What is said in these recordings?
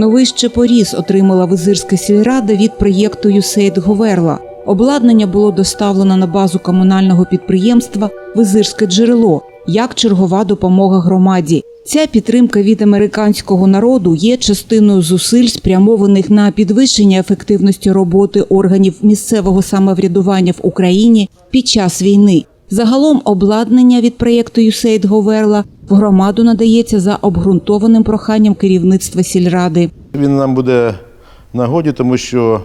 Новий щепоріз отримала Визирська сільрада від проєкту «Юсейд Говерла. Обладнання було доставлено на базу комунального підприємства Визирське джерело як чергова допомога громаді. Ця підтримка від американського народу є частиною зусиль, спрямованих на підвищення ефективності роботи органів місцевого самоврядування в Україні під час війни. Загалом обладнання від проєкту «Юсейд Говерла в громаду надається за обґрунтованим проханням керівництва сільради. Він нам буде нагоді, тому що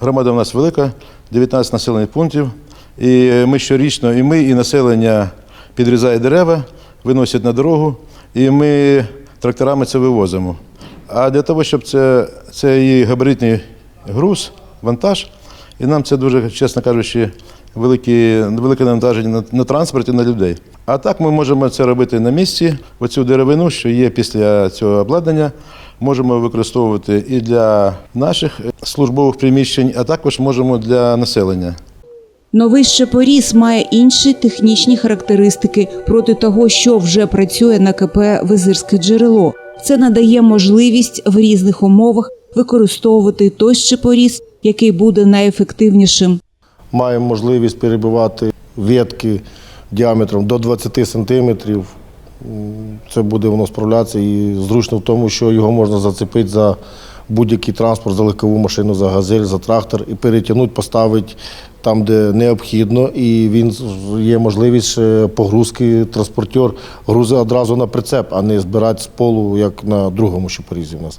громада у нас велика, 19 населених пунктів. І ми щорічно, і ми, і населення підрізає дерева, виносять на дорогу, і ми тракторами це вивозимо. А для того, щоб це, це і габаритний груз, вантаж, і нам це дуже, чесно кажучи, великі, велике навантаження на, на транспорт і на людей. А так ми можемо це робити на місці. Оцю деревину, що є після цього обладнання, можемо використовувати і для наших службових приміщень, а також можемо для населення. Новий щепоріз має інші технічні характеристики проти того, що вже працює на КП Визирське джерело. Це надає можливість в різних умовах використовувати той щепоріз, який буде найефективнішим. Маємо можливість перебивати ветки діаметром до 20 сантиметрів. Це буде воно справлятися і зручно в тому, що його можна зацепити за будь-який транспорт, за легкову машину, за газель, за трактор і перетягнути, поставити там, де необхідно. І він є можливість погрузки, транспортер грузи одразу на прицеп, а не збирати з полу, як на другому щепорізі в нас.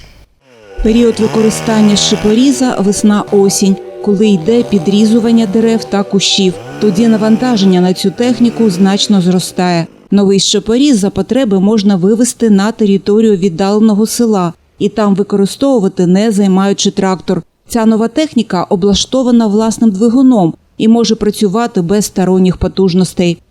Період використання щепоріза весна-осінь, коли йде підрізування дерев та кущів. Тоді навантаження на цю техніку значно зростає. Новий щепоріз за потреби можна вивести на територію віддаленого села і там використовувати, не займаючи трактор. Ця нова техніка облаштована власним двигуном і може працювати без сторонніх потужностей.